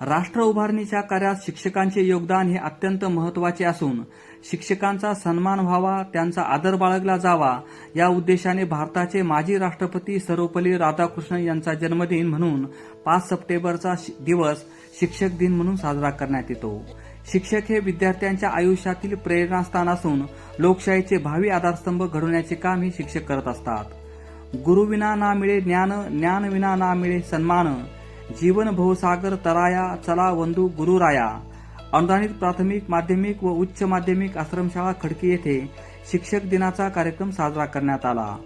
राष्ट्र उभारणीच्या कार्यात शिक्षकांचे योगदान हे अत्यंत महत्त्वाचे असून शिक्षकांचा सन्मान व्हावा त्यांचा आदर बाळगला जावा या उद्देशाने भारताचे माजी राष्ट्रपती सर्वपल्ली राधाकृष्णन यांचा जन्मदिन म्हणून पाच सप्टेंबरचा दिवस शिक्षक दिन म्हणून साजरा करण्यात येतो. शिक्षक हे विद्यार्थ्यांच्या आयुष्यातील प्रेरणास्थान असून लोकशाहीचे भावी आधारस्तंभ घडवण्याचे काम हे शिक्षक करत असतात. गुरुविना ना मिळे ज्ञान ज्ञान विना ना मिळे सन्मान जीवन भवसागर तराया चला वंदू गुरुराया. अनुदानित प्राथमिक माध्यमिक व उच्च माध्यमिक आश्रमशाळा खडकी येथे शिक्षक दिनाचा कार्यक्रम साजरा करण्यात आला.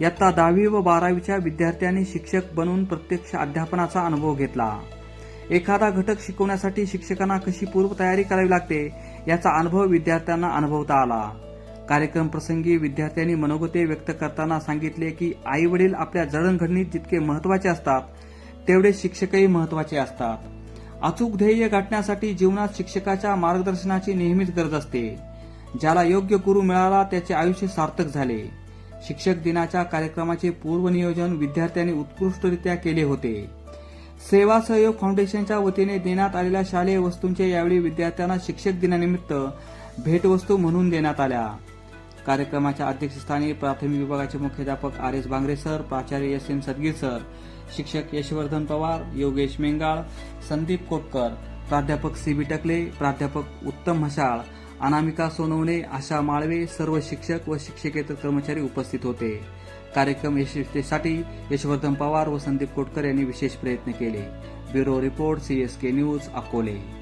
इयत्ता दहावी व बारावीच्या विद्यार्थ्यांनी शिक्षक बनून प्रत्यक्ष अध्यापनाचा अनुभव घेतला. एखादा घटक शिकवण्यासाठी शिक्षकांना कशी पूर्वतयारी करावी लागते याचा अनुभव विद्यार्थ्यांना अनुभवता आला. कार्यक्रम प्रसंगी विद्यार्थ्यांनी मनोगते व्यक्त करताना सांगितले की आई वडील आपल्या जडणघडणीत जितके महत्त्वाचे असतात तेवढे शिक्षकही महत्त्वाचे असतात. अचूक ध्येय गाठण्यासाठी जीवनात शिक्षकाच्या मार्गदर्शनाची नेहमीच गरज असते. ज्याला योग्य गुरु मिळाला त्याचे आयुष्य सार्थक झाले. शिक्षक दिनाच्या कार्यक्रमाचे पूर्वनियोजन विद्यार्थ्यांनी उत्कृष्टरित्या केले होते. सेवा सहयोग फाउंडेशनच्या वतीने देण्यात आलेल्या शालेय वस्तूंचे यावेळी विद्यार्थ्यांना शिक्षक दिनानिमित्त भेटवस्तू म्हणून देण्यात आल्या. कार्यक्रमाच्या अध्यक्षस्थानी प्राथमिक विभागाचे मुख्याध्यापक आर एस बांगरे सर प्राचार्य एस एम सदगीर सर शिक्षक यशवर्धन पवार योगेश मेंगाळ संदीप कोटकर प्राध्यापक सी बी टकले प्राध्यापक उत्तम म्हशाळ अनामिका सोनवणे आशा माळवे सर्व शिक्षक व शिक्षकेतर कर्मचारी उपस्थित होते. कार्यक्रम यशस्वीसाठी यशवर्धन पवार व संदीप कोटकर यांनी विशेष प्रयत्न केले. Bureau report CSK news Akole.